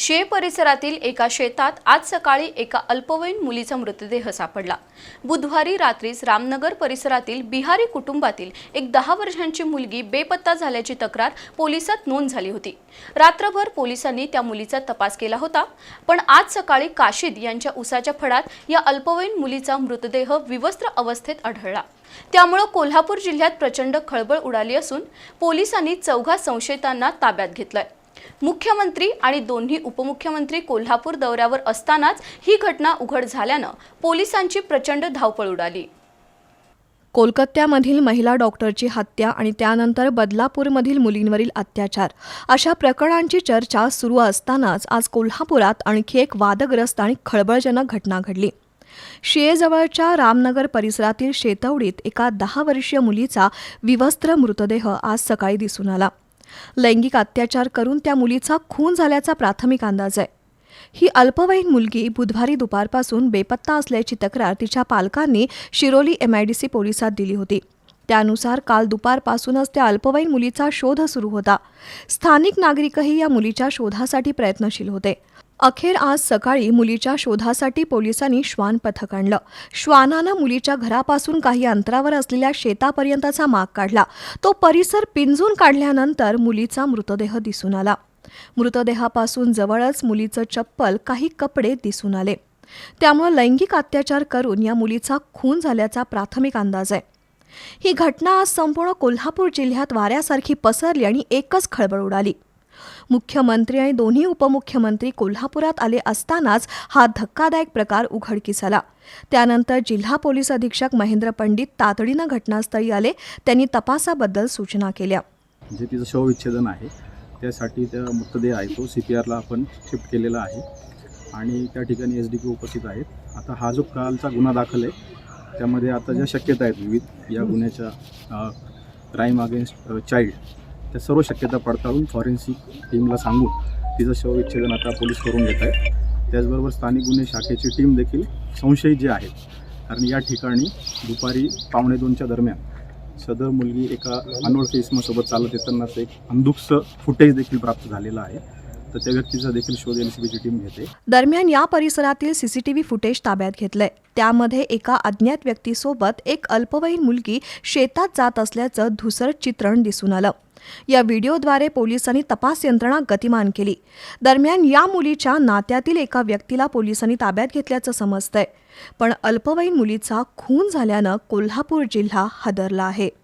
शे परिसरातील एका शेतात आज सकाळी एका अल्पवयीन मुलीचा मृतदेह सापडला. बुधवारी रात्रीच रामनगर परिसरातील बिहारी कुटुंबातील एक दहा वर्षांची मुलगी बेपत्ता झाल्याची तक्रार पोलिसात नोंद झाली होती. रात्रभर पोलिसांनी त्या मुलीचा तपास केला होता पण आज सकाळी काशीद यांच्या उसाच्या फडात या अल्पवयीन मुलीचा मृतदेह विवस्त्र अवस्थेत आढळला. त्यामुळं कोल्हापूर जिल्ह्यात प्रचंड खळबळ उडाली असून पोलिसांनी चौघा संशयितांना ताब्यात घेतलंय. मुख्यमंत्री आणि दोन्ही उपमुख्यमंत्री कोल्हापूर दौऱ्यावर असतानाच ही घटना उघड झाल्यानं पोलिसांची प्रचंड धावपळ उडाली. कोलकात्यामधील महिला डॉक्टरची हत्या आणि त्यानंतर बदलापूरमधील मुलींवरील अत्याचार अशा प्रकरणांची चर्चा सुरू असतानाच आज कोल्हापुरात आणखी एक वादग्रस्त आणि खळबळजनक घटना घडली. शियेजवळच्या रामनगर परिसरातील शेतवडीत एका दहा वर्षीय मुलीचा विवस्त्र मृतदेह आज सकाळी दिसून आला. लैंगिक अत्याचार करून त्या मुलीचा खून झाल्याचा प्राथमिक अंदाज आहे. ही अल्पवयीन मुलगी बुधवारी दुपारपासून बेपत्ता असल्याची तक्रार तिच्या पालकांनी शिरोली एमआयडीसी पोलिसात दिली होती. त्यानुसार काल दुपारपासूनच त्या अल्पवयीन मुलीचा शोध सुरू होता. स्थानिक नागरिकही या मुलीच्या शोधासाठी प्रयत्नशील होते. अखेर आज सकाळी मुलीच्या शोधासाठी पोलिसांनी श्वान पथक आणलं. श्वानानं मुलीच्या घरापासून काही अंतरावर असलेल्या शेतापर्यंतचा माग काढला. तो परिसर पिंजून काढल्यानंतर मुलीचा मृतदेह दिसून आला. मृतदेहापासून जवळच मुलीचं चप्पल काही कपडे दिसून आले. त्यामुळे लैंगिक अत्याचार करून या मुलीचा खून झाल्याचा प्राथमिक अंदाज आहे. ही घटना आज संपूर्ण कोल्हापूर जिल्ह्यात वाऱ्यासारखी पसरली आणि एकच खळबळ उडाली. मुख्यमंत्री आणि दोन्ही उपमुख्यमंत्री कोल्हापुरात आले असतानाच हा धक्कादायक प्रकार उघडकीस आला त्यानंतर जिल्हा पोलीस अधीक्षक महेंद्र पंडित तातडीनं घटनास्थळी आले. त्यांनी तपासाबद्दल सूचना केल्या. जे तिचं शवविच्छेदन आहे त्यासाठी त्या मृतदेह आहे तो सी पी आरला आपण शिफ्ट केलेला आहे. आणि त्या ठिकाणी एस डी पी उपस्थित आहेत. आता हा जो कालचा गुन्हा दाखल आहे त्यामध्ये आता ज्या शक्यता आहेत विविध या गुन्ह्याच्या क्राईम अगेन्स्ट चाइल्ड त्या सर्व शक्यता पडताळून फॉरेन्सिक टीमला सांगून तिचं शवविच्छेदन आता पोलीस करून घेत आहेत. त्याचबरोबर स्थानिक गुन्हे शाखेची टीम देखील संशयित जे आहेत कारण या ठिकाणी दुपारी पावणे दोनच्या दरम्यान सदर मुलगी एका अनोळखी इसमासोबत चालत येतानाच एक अंधुकचं फुटेज देखील प्राप्त झालेलं आहे. तर त्या व्यक्तीचा देखील शोध एनसीबीची सी टीम घेते. दरम्यान या परिसरातील सीसीटीव्ही फुटेज ताब्यात घेतलंय. त्यामध्ये एका अज्ञात व्यक्तीसोबत एक अल्पवयीन मुलगी शेतात जात असल्याचं धुसर चित्रण दिसून आलं. या व्हिडिओद्वारे पोलिसांनी तपास यंत्रणा गतिमान केली. दरम्यान या मुलीच्या नात्यातील एका व्यक्तीला पोलिसांनी ताब्यात घेतल्याचं समजतंय. पण अल्पवयीन मुलीचा खून झाल्यानं कोल्हापूर जिल्हा हादरला आहे.